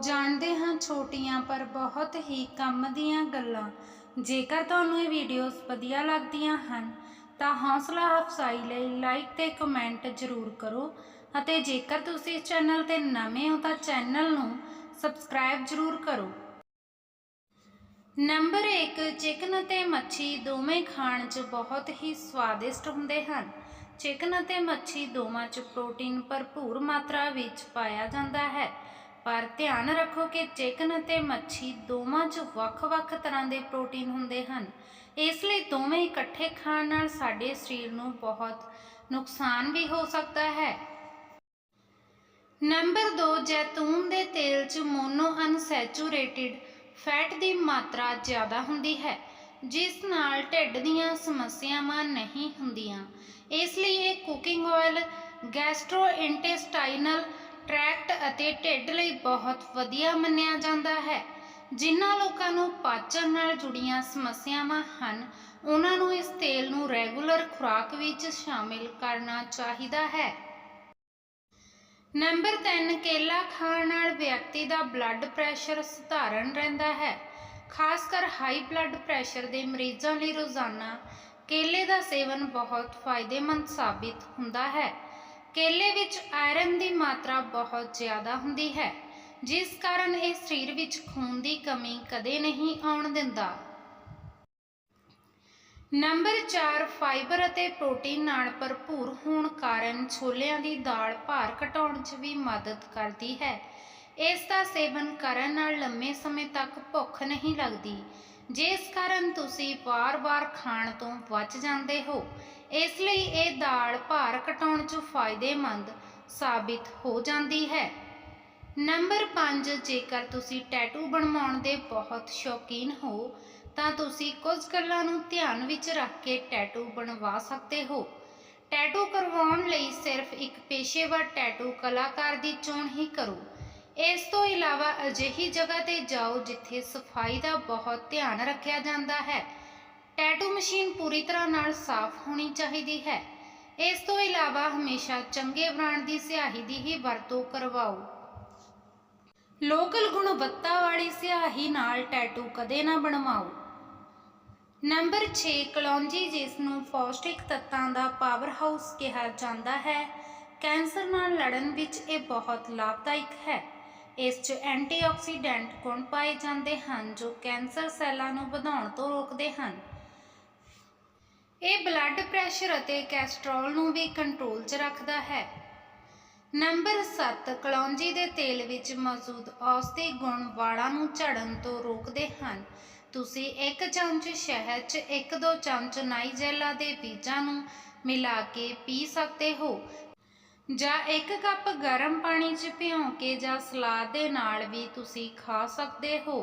ਜਾਣਦੇ ਹਾਂ ਛੋਟੀਆਂ ਪਰ ਬਹੁਤ ਹੀ ਕੰਮ ਦੀਆਂ ਗੱਲਾਂ। ਜੇਕਰ ਤੁਹਾਨੂੰ ਇਹ ਵੀਡੀਓਜ਼ ਵਧੀਆ ਲੱਗਦੀਆਂ ਹਨ, ਤਾਂ ਹੌਸਲਾ ਅਫਸਾਈ ਲਈ ਲਾਈਕ ਤੇ ਕਮੈਂਟ ਜ਼ਰੂਰ ਕਰੋ ਅਤੇ ਜੇਕਰ ਤੁਸੀਂ ਇਸ ਚੈਨਲ ਤੇ ਨਵੇਂ ਹੋ ਤਾਂ ਚੈਨਲ ਨੂੰ ਸਬਸਕ੍ਰਾਈਬ ਜ਼ਰੂਰ ਕਰੋ। ਨੰਬਰ 1 ਚਿਕਨ ਅਤੇ ਮੱਛੀ ਦੋਵੇਂ ਖਾਣ 'ਚ ਬਹੁਤ ਹੀ ਸਵਾਦਿਸ਼ਟ ਹੁੰਦੇ ਹਨ। ਚਿਕਨ ਅਤੇ ਮੱਛੀ ਦੋਵਾਂ 'ਚ ਪ੍ਰੋਟੀਨ ਭਰਪੂਰ ਮਾਤਰਾ ਵਿੱਚ ਪਾਇਆ ਜਾਂਦਾ ਹੈ। ਪਰ ਧਿਆਨ ਰੱਖੋ ਕਿ ਚਿਕਨ ਅਤੇ ਮੱਛੀ ਦੋਵਾਂ 'ਚ ਵੱਖ-ਵੱਖ ਤਰ੍ਹਾਂ ਦੇ ਪ੍ਰੋਟੀਨ ਹੁੰਦੇ ਹਨ। ਇਸ ਲਈ ਦੋਵੇਂ ਇਕੱਠੇ ਖਾਣ ਨਾਲ ਸਾਡੇ ਸਰੀਰ ਨੂੰ ਬਹੁਤ ਨੁਕਸਾਨ ਵੀ ਹੋ ਸਕਦਾ ਹੈ। ਨੰਬਰ 2 ਜੈਤੂਨ ਦੇ ਤੇਲ 'ਚ ਮੋਨੋ ਅਨਸੈਚੂਰੇਟਿਡ ਫੈਟ ਦੀ ਮਾਤਰਾ ਜ਼ਿਆਦਾ ਹੁੰਦੀ ਹੈ, ਜਿਸ ਨਾਲ ਢਿੱਡ ਦੀਆਂ ਸਮੱਸਿਆਵਾਂ ਨਹੀਂ ਹੁੰਦੀਆਂ। ਇਸ ਲਈ ਇਹ ਕੁਕਿੰਗ ਆਇਲ ਗੈਸਟ੍ਰੋਇੰਟੇਸਟਾਈਨਲ ਟ੍ਰੈਕਟ ਅਤੇ ਢਿੱਡ ਲਈ ਬਹੁਤ ਵਧੀਆ ਮੰਨਿਆ ਜਾਂਦਾ ਹੈ। ਜਿਨ੍ਹਾਂ ਲੋਕਾਂ ਨੂੰ ਪਾਚਨ ਨਾਲ ਜੁੜੀਆਂ ਸਮੱਸਿਆਵਾਂ ਹਨ, ਉਹਨਾਂ ਨੂੰ ਇਸ ਤੇਲ ਨੂੰ ਰੈਗੂਲਰ ਖੁਰਾਕ ਵਿੱਚ ਸ਼ਾਮਿਲ ਕਰਨਾ ਚਾਹੀਦਾ ਹੈ। ਨੰਬਰ 3 ਕੇਲਾ ਖਾਣ ਨਾਲ ਵਿਅਕਤੀ ਦਾ ਬਲੱਡ ਪ੍ਰੈਸ਼ਰ ਸਧਾਰਨ ਰਹਿੰਦਾ ਹੈ। ਖਾਸ ਕਰ ਹਾਈ ਬਲੱਡ ਪ੍ਰੈਸ਼ਰ ਦੇ ਮਰੀਜ਼ਾਂ ਲਈ ਰੋਜ਼ਾਨਾ ਕੇਲੇ ਦਾ ਸੇਵਨ ਬਹੁਤ ਫਾਇਦੇਮੰਦ ਸਾਬਿਤ ਹੁੰਦਾ ਹੈ। ਕੇਲੇ ਵਿੱਚ ਆਇਰਨ ਦੀ ਮਾਤਰਾ ਬਹੁਤ ਜ਼ਿਆਦਾ ਹੁੰਦੀ ਹੈ, ਜਿਸ ਕਾਰਨ ਇਹ ਸਰੀਰ ਵਿੱਚ ਖੂਨ ਦੀ ਕਮੀ ਕਦੇ ਨਹੀਂ ਆਉਣ ਦਿੰਦਾ। ਨੰਬਰ 4 ਫਾਈਬਰ ਅਤੇ ਪ੍ਰੋਟੀਨ ਨਾਲ ਭਰਪੂਰ ਹੋਣ ਕਾਰਨ ਛੋਲਿਆਂ ਦੀ ਦਾਲ ਭਾਰ ਘਟਾਉਣ 'ਚ ਵੀ ਮਦਦ ਕਰਦੀ ਹੈ। ਇਸ ਦਾ ਸੇਵਨ ਕਰਨ ਨਾਲ ਲੰਮੇ ਸਮੇਂ ਤੱਕ ਭੁੱਖ ਨਹੀਂ ਲੱਗਦੀ, ਜਿਸ ਕਾਰਨ ਤੁਸੀਂ ਵਾਰ-ਵਾਰ ਖਾਣ ਤੋਂ ਬਚ ਜਾਂਦੇ ਹੋ। ਇਸ ਲਈ ਇਹ ਦਾਲ ਭਾਰ ਘਟਾਉਣ 'ਚ ਫਾਇਦੇਮੰਦ ਸਾਬਿਤ ਹੋ ਜਾਂਦੀ ਹੈ। ਨੰਬਰ 5 ਜੇਕਰ ਤੁਸੀਂ ਟੈਟੂ ਬਣਵਾਉਣ ਦੇ ਬਹੁਤ ਸ਼ੌਕੀਨ ਹੋ, ਤਾਂ ਤੁਸੀਂ ਕੁਝ ਗੱਲਾਂ ਨੂੰ ਧਿਆਨ ਵਿੱਚ ਰੱਖ ਕੇ ਟੈਟੂ ਬਣਵਾ ਸਕਦੇ ਹੋ। ਟੈਟੂ ਕਰਵਾਉਣ ਲਈ ਸਿਰਫ ਇੱਕ ਪੇਸ਼ੇਵਰ ਟੈਟੂ ਕਲਾਕਾਰ ਦੀ ਚੋਣ ਹੀ ਕਰੋ। ਇਸ ਤੋਂ ਇਲਾਵਾ ਅਜਿਹੀ ਜਗ੍ਹਾ ਤੇ ਜਾਓ ਜਿੱਥੇ ਸਫ਼ਾਈ ਦਾ ਬਹੁਤ ਧਿਆਨ ਰੱਖਿਆ ਜਾਂਦਾ ਹੈ। ਟੈਟੂ ਮਸ਼ੀਨ ਪੂਰੀ ਤਰ੍ਹਾਂ ਨਾਲ ਸਾਫ਼ ਹੋਣੀ ਚਾਹੀਦੀ ਹੈ। ਇਸ ਤੋਂ ਇਲਾਵਾ ਹਮੇਸ਼ਾ ਚੰਗੇ ਬ੍ਰਾਂਡ ਦੀ ਸਿਆਹੀ ਦੀ ਹੀ ਵਰਤੋਂ ਕਰਵਾਓ। ਲੋਕਲ ਗੁਣਵੱਤਾ ਵਾਲੀ ਸਿਆਹੀ ਨਾਲ ਟੈਟੂ ਕਦੇ ਨਾ ਬਣਵਾਓ। ਨੰਬਰ 6 ਕਲੌਂਜੀ, ਜਿਸ ਨੂੰ ਪੌਸ਼ਟਿਕ ਤੱਤਾਂ ਦਾ ਪਾਵਰ ਹਾਊਸ ਕਿਹਾ ਜਾਂਦਾ ਹੈ, ਕੈਂਸਰ ਨਾਲ ਲੜਨ ਵਿੱਚ ਇਹ ਬਹੁਤ ਲਾਭਦਾਇਕ ਹੈ। ਇਸ 'ਚ ਐਂਟੀਆਕਸੀਡੈਂਟ ਗੁਣ ਪਾਏ ਜਾਂਦੇ ਹਨ, ਜੋ ਕੈਂਸਰ ਸੈੱਲਾਂ ਨੂੰ ਵਧਾਉਣ ਤੋਂ ਰੋਕਦੇ ਹਨ। ਇਹ ਬਲੱਡ ਪ੍ਰੈਸ਼ਰ ਅਤੇ ਕੈਸਟਰੋਲ ਨੂੰ ਵੀ ਕੰਟਰੋਲ 'ਚ ਰੱਖਦਾ ਹੈ। ਨੰਬਰ 7 ਕਲੌਂਜੀ ਦੇ ਤੇਲ ਵਿੱਚ ਮੌਜੂਦ ਔਸਤੀ ਗੁਣ ਵਾਲਾਂ ਨੂੰ ਝੜਨ ਤੋਂ ਰੋਕਦੇ ਹਨ। ਤੁਸੀਂ ਇੱਕ ਚਮਚ ਸ਼ਹਿਦ 'ਚ ਇੱਕ ਦੋ ਚਮਚ ਨਾਈਜੈਲਾ ਦੇ ਬੀਜਾਂ ਨੂੰ ਮਿਲਾ ਕੇ ਪੀ ਸਕਦੇ ਹੋ ਜਾਂ ਇੱਕ ਕੱਪ ਗਰਮ ਪਾਣੀ 'ਚ ਭਿਉਂ ਕੇ ਜਾਂ ਸਲਾਦ ਦੇ ਨਾਲ ਵੀ ਤੁਸੀਂ ਖਾ ਸਕਦੇ ਹੋ।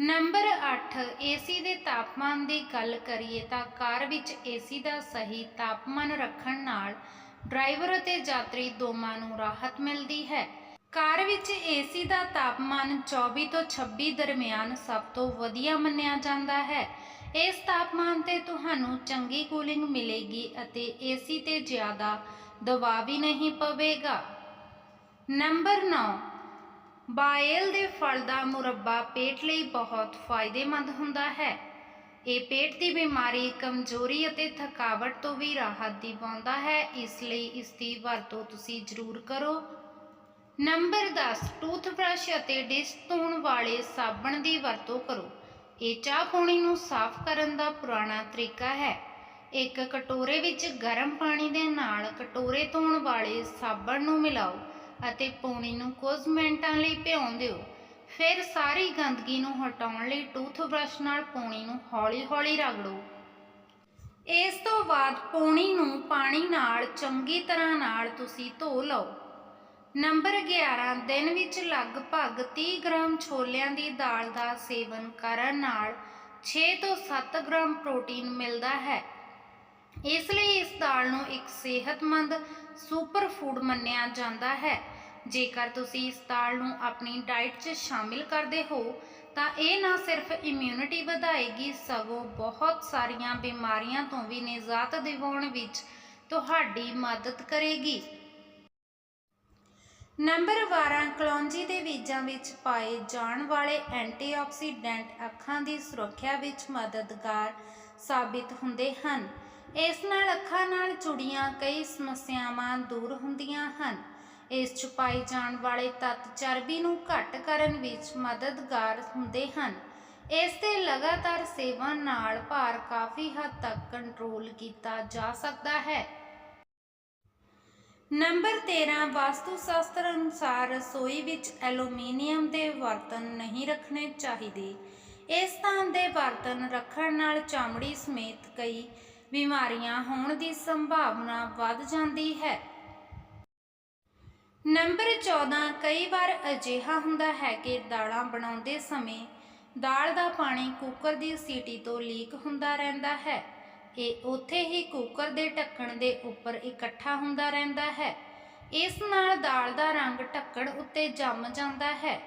ਨੰਬਰ 8 ਏਸੀ ਦੇ ਤਾਪਮਾਨ ਦੀ ਗੱਲ ਕਰੀਏ ਤਾਂ ਕਾਰ ਵਿੱਚ ਏਸੀ ਦਾ ਸਹੀ ਤਾਪਮਾਨ ਰੱਖਣ ਨਾਲ ਡਰਾਈਵਰ ਅਤੇ ਯਾਤਰੀ ਦੋਵਾਂ ਨੂੰ ਰਾਹਤ ਮਿਲਦੀ ਹੈ। ਕਾਰ ਵਿੱਚ ਏਸੀ ਦਾ ਤਾਪਮਾਨ 24 ਤੋਂ 26 ਦਰਮਿਆਨ ਸਭ ਤੋਂ ਵਧੀਆ ਮੰਨਿਆ ਜਾਂਦਾ ਹੈ। ਇਸ ਤਾਪਮਾਨ ਤੇ ਤੁਹਾਨੂੰ ਚੰਗੀ ਕੂਲਿੰਗ ਮਿਲੇਗੀ ਅਤੇ ਏਸੀ ਤੇ ਜ਼ਿਆਦਾ ਦਬਾਅ ਵੀ ਨਹੀਂ ਪਵੇਗਾ। ਨੰਬਰ 9 ਬਾਇਲ ਦੇ ਫਲ ਦਾ ਮੁਰੱਬਾ ਪੇਟ ਲਈ ਬਹੁਤ ਫਾਇਦੇਮੰਦ ਹੁੰਦਾ ਹੈ। ਇਹ ਪੇਟ ਦੀ ਬਿਮਾਰੀ ਕਮਜ਼ੋਰੀ ਅਤੇ ਥਕਾਵਟ ਤੋਂ ਵੀ ਰਾਹਤ ਦਿਵਾਉਂਦਾ ਹੈ, ਇਸ ਲਈ ਇਸ ਦੀ ਵਰਤੋਂ ਤੁਸੀਂ ਜ਼ਰੂਰ ਕਰੋ। ਨੰਬਰ 10 ਟੂਥਬ੍ਰਸ਼ ਅਤੇ ਡਿਸ਼ ਧੋਣ ਵਾਲੇ ਸਾਬਣ ਦੀ ਵਰਤੋਂ ਕਰੋ। ਇਹ ਚਾਹ ਪਾਣੀ ਨੂੰ ਸਾਫ਼ ਕਰਨ ਦਾ ਪੁਰਾਣਾ ਤਰੀਕਾ ਹੈ। ਇੱਕ ਕਟੋਰੇ ਵਿੱਚ ਗਰਮ ਪਾਣੀ ਦੇ ਨਾਲ ਕਟੋਰੇ ਧੋਣ ਵਾਲੇ ਸਾਬਣ ਨੂੰ ਮਿਲਾਓ। ਅਤੇ ਪਾਣੀ ਨੂੰ ਕੁਝ ਮਿੰਟਾਂ ਲਈ ਭਿਉਂ ਦਿਓ। ਫਿਰ ਸਾਰੀ ਗੰਦਗੀ ਨੂੰ ਹਟਾਉਣ ਲਈ ਟੂਥਬ੍ਰਸ਼ ਨਾਲ ਪਾਣੀ ਨੂੰ ਹੌਲੀ-ਹੌਲੀ ਰਗੜੋ। ਇਸ ਤੋਂ ਬਾਅਦ ਪਾਣੀ ਨੂੰ ਪਾਣੀ ਨਾਲ ਚੰਗੀ ਤਰ੍ਹਾਂ ਨਾਲ ਤੁਸੀਂ ਧੋ ਲਓ। ਨੰਬਰ 11 ਦਿਨ ਵਿੱਚ ਲਗਭਗ 30 ਗ੍ਰਾਮ ਛੋਲਿਆਂ ਦੀ ਦਾਲ ਦਾ ਸੇਵਨ ਕਰਨ ਨਾਲ 6 ਤੋਂ 7 ਗ੍ਰਾਮ ਪ੍ਰੋਟੀਨ ਮਿਲਦਾ ਹੈ। ਇਸ ਲਈ ਇਸ ਦਾਲ ਨੂੰ ਇੱਕ ਸਿਹਤਮੰਦ ਸੁਪਰ ਫੂਡ ਮੰਨਿਆ ਜਾਂਦਾ ਹੈ। ਜੇਕਰ ਤੁਸੀਂ ਇਸ ਦਾਲ ਨੂੰ ਆਪਣੀ ਡਾਈਟ 'ਚ ਸ਼ਾਮਿਲ ਕਰਦੇ ਹੋ, ਤਾਂ ਇਹ ਨਾ ਸਿਰਫ ਇਮਿਊਨਿਟੀ ਵਧਾਏਗੀ, ਸਗੋਂ ਬਹੁਤ ਸਾਰੀਆਂ ਬਿਮਾਰੀਆਂ ਤੋਂ ਵੀ ਨਿਜਾਤ ਦਿਵਾਉਣ ਵਿੱਚ ਤੁਹਾਡੀ ਮਦਦ ਕਰੇਗੀ। ਨੰਬਰ 12 ਕਲੌਂਜੀ ਦੇ ਬੀਜਾਂ ਵਿੱਚ ਪਾਏ ਜਾਣ ਵਾਲੇ ਐਂਟੀਆਕਸੀਡੈਂਟ ਅੱਖਾਂ ਦੀ ਸੁਰੱਖਿਆ ਵਿੱਚ ਮਦਦਗਾਰ ਸਾਬਿਤ ਹੁੰਦੇ ਹਨ। ਇਸ ਨਾਲ ਅੱਖਾਂ ਨਾਲ ਜੁੜੀਆਂ ਕਈ ਸਮੱਸਿਆਵਾਂ ਦੂਰ ਹੁੰਦੀਆਂ ਹਨ। ਇਸ 'ਚ ਪਾਏ ਜਾਣ ਵਾਲੇ ਤੱਤ ਚਰਬੀ ਨੂੰ ਘੱਟ ਕਰਨ ਵਿੱਚ ਮਦਦਗਾਰ ਹੁੰਦੇ ਹਨ। ਇਸ ਦੇ ਲਗਾਤਾਰ ਸੇਵਨ ਨਾਲ ਭਾਰ ਕਾਫੀ ਹੱਦ ਤੱਕ ਕੰਟਰੋਲ ਕੀਤਾ ਜਾ ਸਕਦਾ ਹੈ। ਨੰਬਰ 13 ਵਾਸਤੂ ਸ਼ਾਸਤਰ ਅਨੁਸਾਰ ਰਸੋਈ ਵਿੱਚ ਐਲੂਮੀਨੀਅਮ ਦੇ ਬਰਤਨ ਨਹੀਂ ਰੱਖਣੇ ਚਾਹੀਦੇ। ਇਸ ਤਰ੍ਹਾਂ ਦੇ ਬਰਤਨ ਰੱਖਣ ਨਾਲ ਚਮੜੀ ਸਮੇਤ ਕਈ ਬਿਮਾਰੀਆਂ ਹੋਣ ਦੀ ਸੰਭਾਵਨਾ ਵੱਧ ਜਾਂਦੀ ਹੈ। ਨੰਬਰ 14 ਕਈ ਵਾਰ ਅਜਿਹਾ ਹੁੰਦਾ ਹੈ ਕਿ ਦਾਲਾਂ ਬਣਾਉਂਦੇ ਸਮੇਂ ਦਾਲ ਦਾ ਪਾਣੀ ਕੁੱਕਰ ਦੀ ਸੀਟੀ ਤੋਂ ਲੀਕ ਹੁੰਦਾ ਰਹਿੰਦਾ ਹੈ। ਇਹ ਉੱਥੇ ਹੀ ਕੁੱਕਰ ਦੇ ਢੱਕਣ ਦੇ ਉੱਪਰ ਇਕੱਠਾ ਹੁੰਦਾ ਰਹਿੰਦਾ ਹੈ। ਇਸ ਨਾਲ ਦਾਲ ਦਾ ਰੰਗ ਢੱਕਣ ਉੱਤੇ ਜੰਮ ਜਾਂਦਾ ਹੈ।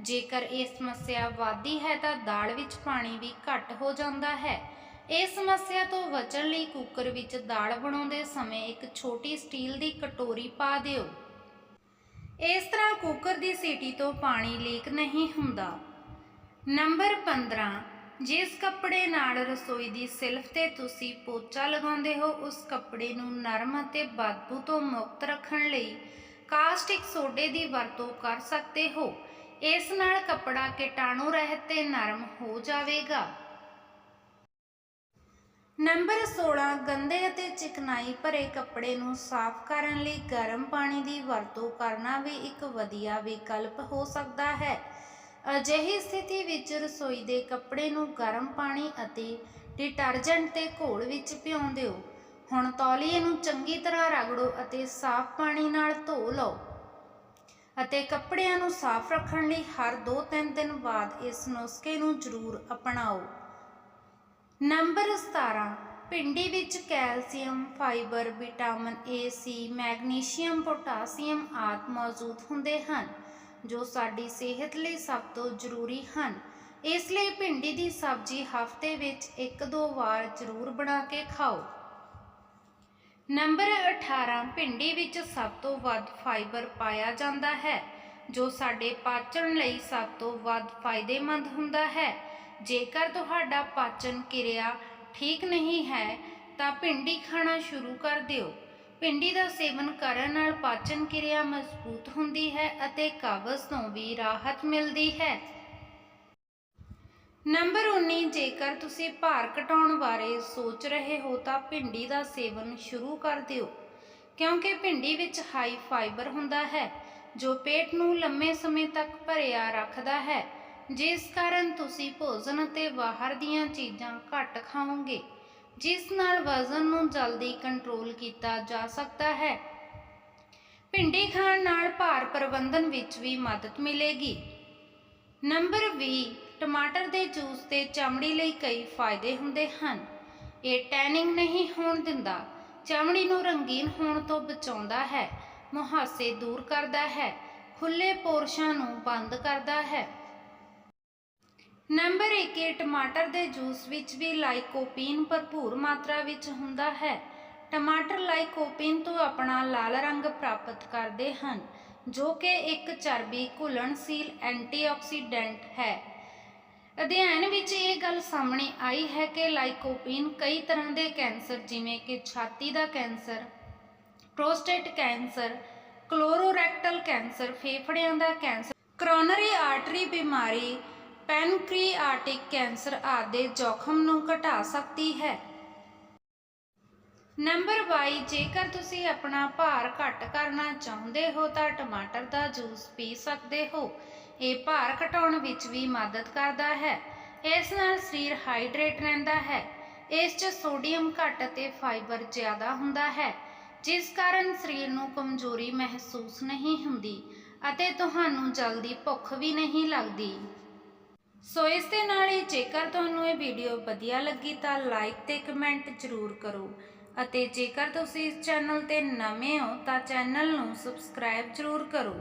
ਜੇਕਰ ਇਹ ਸਮੱਸਿਆ ਵੱਧਦੀ ਹੈ ਤਾਂ ਦਾਲ ਵਿੱਚ ਪਾਣੀ ਵੀ ਘੱਟ ਹੋ ਜਾਂਦਾ ਹੈ। ਇਸ ਸਮੱਸਿਆ ਤੋਂ ਬਚਣ ਲਈ ਕੁੱਕਰ ਵਿੱਚ ਦਾਲ ਬਣਾਉਂਦੇ ਸਮੇਂ ਇੱਕ ਛੋਟੀ ਸਟੀਲ ਦੀ ਕਟੋਰੀ ਪਾ ਦਿਓ। ਇਸ ਤਰ੍ਹਾਂ ਕੁੱਕਰ ਦੀ ਸੀਟੀ ਤੋਂ ਪਾਣੀ ਲੀਕ ਨਹੀਂ ਹੁੰਦਾ। ਨੰਬਰ 15 ਜਿਸ ਕੱਪੜੇ ਨਾਲ ਰਸੋਈ ਦੀ ਸਿਲਫ ਤੇ ਤੁਸੀਂ ਪੋਚਾ ਲਗਾਉਂਦੇ ਹੋ, ਉਸ ਕੱਪੜੇ ਨੂੰ ਨਰਮ ਅਤੇ ਬਦਬੂ ਤੋਂ ਮੁਕਤ ਰੱਖਣ ਲਈ ਕਾਸਟਿਕ ਸੋਡੇ ਦੀ ਵਰਤੋਂ ਕਰ ਸਕਦੇ ਹੋ। ਇਸ ਨਾਲ ਕੱਪੜਾ ਕੀਟਾਣੂ ਰਹਿਤ ਤੇ ਨਰਮ ਹੋ ਜਾਵੇਗਾ। ਨੰਬਰ 16 ਗੰਦੇ ਅਤੇ ਚਿਕਨਾਈ ਭਰੇ ਕੱਪੜੇ ਨੂੰ ਸਾਫ਼ ਕਰਨ ਲਈ ਗਰਮ ਪਾਣੀ ਦੀ ਵਰਤੋਂ ਕਰਨਾ ਵੀ ਇੱਕ ਵਧੀਆ ਵਿਕਲਪ ਹੋ ਸਕਦਾ ਹੈ। ਅਜਿਹੀ ਸਥਿਤੀ ਵਿੱਚ ਰਸੋਈ ਦੇ ਕੱਪੜੇ ਨੂੰ ਗਰਮ ਪਾਣੀ ਅਤੇ ਡਿਟਰਜੈਂਟ ਤੇ ਘੋਲ ਵਿੱਚ ਭਿਉਂ ਦਿਓ। ਹੁਣ ਤੌਲੀਏ ਨੂੰ ਚੰਗੀ ਤਰ੍ਹਾਂ ਰਗੜੋ ਅਤੇ ਸਾਫ਼ ਪਾਣੀ ਨਾਲ ਧੋ ਲਓ ਅਤੇ ਕੱਪੜਿਆਂ ਨੂੰ ਸਾਫ਼ ਰੱਖਣ ਲਈ ਹਰ 2-3 ਦਿਨ ਬਾਅਦ ਇਸ ਨੁਸਖੇ ਨੂੰ ਜ਼ਰੂਰ ਅਪਣਾਓ। ਨੰਬਰ 17 ਭਿੰਡੀ ਵਿੱਚ calcium, fibre, vitamin A C magnesium, potassium ਆਦਿ ਮੌਜੂਦ ਹੁੰਦੇ ਹਨ, ਜੋ ਸਾਡੀ ਸਿਹਤ ਲਈ ਸਭ ਤੋਂ ਜ਼ਰੂਰੀ ਹਨ। ਇਸ ਲਈ ਭਿੰਡੀ ਦੀ ਸਬਜ਼ੀ ਹਫ਼ਤੇ ਵਿੱਚ ਇੱਕ ਦੋ ਵਾਰ ਜ਼ਰੂਰ ਬਣਾ ਕੇ ਖਾਓ। ਨੰਬਰ 18 ਭਿੰਡੀ ਵਿੱਚ ਸਭ ਤੋਂ ਵੱਧ ਫਾਈਬਰ ਪਾਇਆ ਜਾਂਦਾ ਹੈ, ਜੋ ਸਾਡੇ ਪਾਚਨ ਲਈ ਸਭ ਤੋਂ ਵੱਧ ਫਾਇਦੇਮੰਦ ਹੁੰਦਾ ਹੈ। ਜੇਕਰ ਤੁਹਾਡਾ ਪਾਚਨ ਕਿਰਿਆ ਠੀਕ ਨਹੀਂ ਹੈ, ਤਾਂ ਭਿੰਡੀ ਖਾਣਾ ਸ਼ੁਰੂ ਕਰ ਦਿਓ। ਭਿੰਡੀ ਦਾ ਸੇਵਨ ਕਰਨ ਨਾਲ ਪਾਚਨ ਕਿਰਿਆ ਮਜ਼ਬੂਤ ਹੁੰਦੀ ਹੈ ਅਤੇ ਕਬਜ਼ ਤੋਂ ਵੀ ਰਾਹਤ ਮਿਲਦੀ ਹੈ। ਨੰਬਰ 19 ਜੇਕਰ ਤੁਸੀਂ ਭਾਰ ਘਟਾਉਣ ਬਾਰੇ ਸੋਚ ਰਹੇ ਹੋ, ਤਾਂ ਭਿੰਡੀ ਦਾ ਸੇਵਨ ਸ਼ੁਰੂ ਕਰ ਦਿਓ। ਕਿਉਂਕਿ ਭਿੰਡੀ ਵਿੱਚ ਹਾਈ ਫਾਈਬਰ ਹੁੰਦਾ ਹੈ, ਜੋ ਪੇਟ ਨੂੰ ਲੰਮੇ ਸਮੇਂ ਤੱਕ ਭਰਿਆ ਰੱਖਦਾ ਹੈ। ਜਿਸ ਕਾਰਨ ਤੁਸੀਂ ਭੋਜਨ ਅਤੇ ਬਾਹਰ ਦੀਆਂ ਚੀਜ਼ਾਂ ਘੱਟ ਖਾਓਗੇ, ਜਿਸ ਨਾਲ ਵਜ਼ਨ ਨੂੰ ਜਲਦੀ ਕੰਟਰੋਲ ਕੀਤਾ ਜਾ ਸਕਦਾ ਹੈ। ਭਿੰਡੀ ਖਾਣ ਨਾਲ ਭਾਰ ਪ੍ਰਬੰਧਨ ਵਿੱਚ ਵੀ ਮਦਦ ਮਿਲੇਗੀ। ਨੰਬਰ 20 ਟਮਾਟਰ ਦੇ ਜੂਸ ਤੇ ਚਮੜੀ ਲਈ ਕਈ ਫਾਇਦੇ ਹੁੰਦੇ ਹਨ। ਇਹ ਟੈਨਿੰਗ ਨਹੀਂ ਹੋਣ ਦਿੰਦਾ, ਚਮੜੀ ਨੂੰ ਰੰਗੀਨ ਹੋਣ ਤੋਂ ਬਚਾਉਂਦਾ ਹੈ, ਮੁਹਾਸੇ ਦੂਰ ਕਰਦਾ ਹੈ ਖੁੱਲੇ ਪੋਰਸ਼ਾਂ ਨੂੰ ਬੰਦ ਕਰਦਾ ਹੈ। ਨੰਬਰ 1 ਇਹ ਟਮਾਟਰ ਦੇ ਜੂਸ ਵਿੱਚ ਵੀ ਲਾਈਕੋਪੀਨ ਭਰਪੂਰ ਮਾਤਰਾ ਵਿੱਚ ਹੁੰਦਾ ਹੈ। ਟਮਾਟਰ ਲਾਈਕੋਪੀਨ ਤੋਂ ਆਪਣਾ ਲਾਲ ਰੰਗ ਪ੍ਰਾਪਤ ਕਰਦੇ ਹਨ, ਜੋ ਕਿ ਇੱਕ ਚਰਬੀ ਘੁਲਣਸ਼ੀਲ ਐਂਟੀਆਕਸੀਡੈਂਟ ਹੈ। ਅਧਿਐਨ ਵਿੱਚ ਇਹ ਗੱਲ ਸਾਹਮਣੇ ਆਈ ਹੈ ਕਿ ਲਾਈਕੋਪੀਨ ਕਈ ਤਰ੍ਹਾਂ ਦੇ ਕੈਂਸਰ, ਜਿਵੇਂ ਕਿ ਛਾਤੀ ਦਾ cancer, prostate cancer, colorectal cancer, ਫੇਫੜਿਆਂ ਦਾ ਕੈਂਸਰ, ਕਰੋਨਰੀ ਆਰਟਰੀ ਬਿਮਾਰੀ ਪੈਨਕ੍ਰੀਆਟਿਕ ਕੈਂਸਰ ਆਦਿ ਜੋਖਮ ਨੂੰ ਘਟਾ ਸਕਦੀ ਹੈ। ਨੰਬਰ 22 ਜੇਕਰ ਤੁਸੀਂ ਆਪਣਾ ਭਾਰ ਘੱਟ ਕਰਨਾ ਚਾਹੁੰਦੇ ਹੋ ਤਾਂ ਟਮਾਟਰ ਦਾ ਜੂਸ ਪੀ ਸਕਦੇ ਹੋ। ਇਹ ਭਾਰ ਘਟਾਉਣ ਵਿੱਚ ਵੀ ਮਦਦ ਕਰਦਾ ਹੈ। ਇਸ ਨਾਲ ਸਰੀਰ ਹਾਈਡਰੇਟ ਰਹਿੰਦਾ ਹੈ। ਇਸ 'ਚ ਸੋਡੀਅਮ ਘੱਟ ਅਤੇ ਫਾਈਬਰ ਜ਼ਿਆਦਾ ਹੁੰਦਾ ਹੈ, ਜਿਸ ਕਾਰਨ ਸਰੀਰ ਨੂੰ ਕਮਜ਼ੋਰੀ ਮਹਿਸੂਸ ਨਹੀਂ ਹੁੰਦੀ ਅਤੇ ਤੁਹਾਨੂੰ ਜਲਦੀ ਭੁੱਖ ਵੀ ਨਹੀਂ ਲੱਗਦੀ। ਸੋ ਇਸ ਦੇ ਨਾਲ ਹੀ ਜੇਕਰ ਤੁਹਾਨੂੰ ਇਹ ਵੀਡੀਓ ਵਧੀਆ ਲੱਗੀ ਤਾਂ ਲਾਈਕ ਤੇ ਕਮੈਂਟ ਜ਼ਰੂਰ ਕਰੋ ਅਤੇ ਜੇਕਰ ਤੁਸੀਂ ਇਸ ਚੈਨਲ ਤੇ ਨਵੇਂ ਹੋ ਤਾਂ ਚੈਨਲ ਨੂੰ ਸਬਸਕ੍ਰਾਈਬ ਜ਼ਰੂਰ ਕਰੋ।